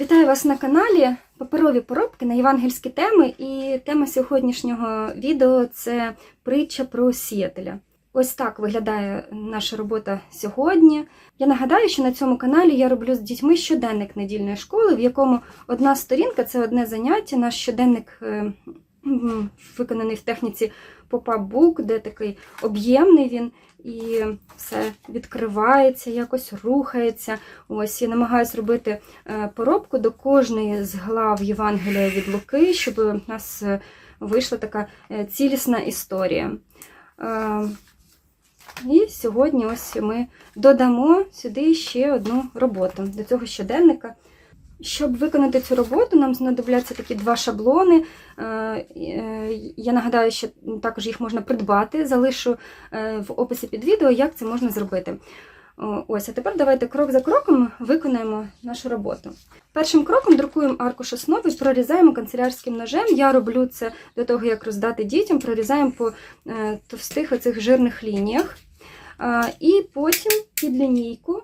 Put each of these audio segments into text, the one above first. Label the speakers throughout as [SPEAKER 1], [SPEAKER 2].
[SPEAKER 1] Вітаю вас на каналі Паперові поробки на євангельські теми. І тема сьогоднішнього відео це притча про сіятеля. Ось так виглядає наша робота сьогодні. Я нагадаю, що на цьому каналі я роблю з дітьми щоденник недільної школи, в якому одна сторінка це одне заняття. Наш щоденник е, виконаний в техніці Book, де такий об'ємний він і все відкривається, якось рухається. Ось я намагаюся робити е, поробку до кожної з глав Євангелія від Луки, щоб у нас е, вийшла така е, цілісна історія. І сьогодні ось ми додамо сюди ще одну роботу до цього щоденника. Щоб виконати цю роботу, нам знадобляться такі два шаблони. Е, е, Я нагадаю, що також їх можна придбати. Залишу е, в описі під відео, як це можна зробити. Ось, а тепер давайте крок за кроком виконаємо нашу роботу. Першим кроком друкуємо аркуш основи, прорізаємо канцелярським ножем. Я роблю це до того, як роздати дітям, прорізаємо по товстих оцих жирних лініях. І потім під лінійку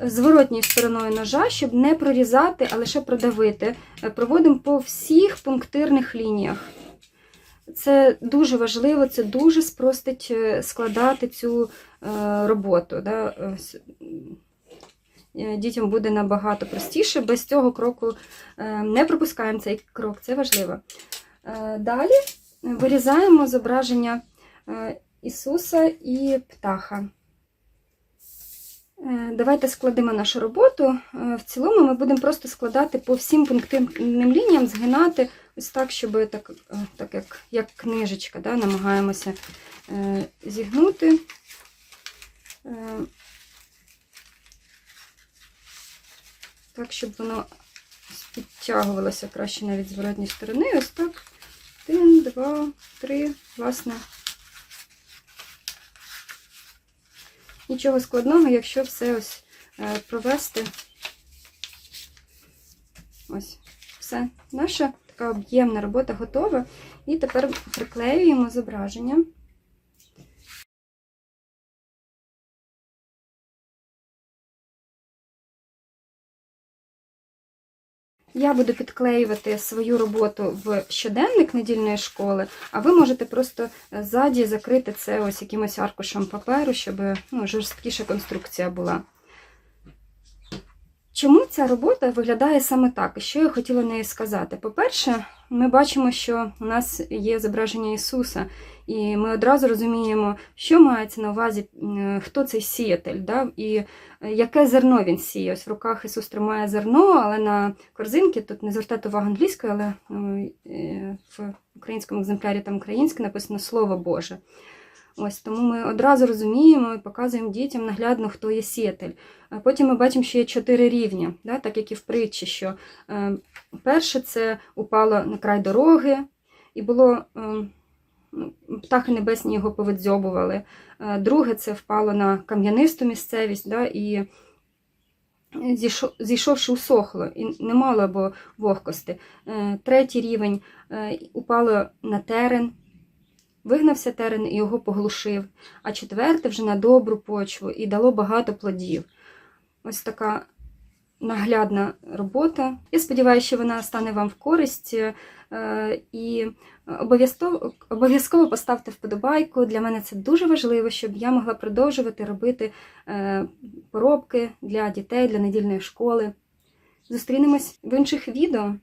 [SPEAKER 1] зворотньою стороною ножа, щоб не прорізати, а лише продавити. Е, Проводимо по всіх пунктирних лініях. Це дуже важливо, це дуже спростить е, складати цю е, роботу. Дітям буде набагато простіше. Без цього кроку не пропускаємо цей крок, це важливо. Далі вирізаємо зображення Ісуса і птаха. Е, Давайте складемо нашу роботу. Е, В цілому ми будемо просто складати по всім пунктирним лініям, згинати ось так, щоб так, е, так як, як книжечка, да, намагаємося зігнути. Так, щоб воно підтягувалося краще навіть з сторони. Ось так. Один, два, три, власне. Нічого складного, якщо все ось е, провести. Ось, все. Наша така об'ємна робота готова. І тепер приклеюємо зображення. Я буду підклеювати свою роботу в щоденник недільної школи, а ви можете просто е, ззаді закрити це ось якимось аркушем паперу, щоб ну, жорсткіша конструкція була. Чому ця робота виглядає саме так? І що я хотіла нею сказати? По-перше, ми бачимо, що у нас є зображення Ісуса, і ми одразу розуміємо, що мається на увазі, хто цей сіятель, да? і е, яке зерно він сіє. Ось в руках Ісус тримає зерно, але на корзинці, тут не звертайте увагу англійською, але е, в українському екземплярі там українське написано Слово Боже. Ось тому ми одразу розуміємо і показуємо дітям наглядно, хто є сіятель. Потім ми бачимо, що є чотири рівня, да, так як і в притчі, що е, перше це упало на край дороги, і було е, ну, птахи небесні його повидзьобували. Е, друге це впало на кам'янисту місцевість, да, і зійшов, зійшовши усохло, і не мало або вогкости. Третій рівень упало на терен, вигнався терен і його поглушив. А четверте вже на добру почву і дало багато плодів. Ось така наглядна робота. Я сподіваюся, що вона стане вам в користь. е, І обов'язково обов'язково поставте вподобайку. Для мене це дуже важливо, щоб я могла продовжувати робити е, поробки для дітей, для недільної школи. Зустрінемось в інших відео.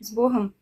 [SPEAKER 1] З Богом!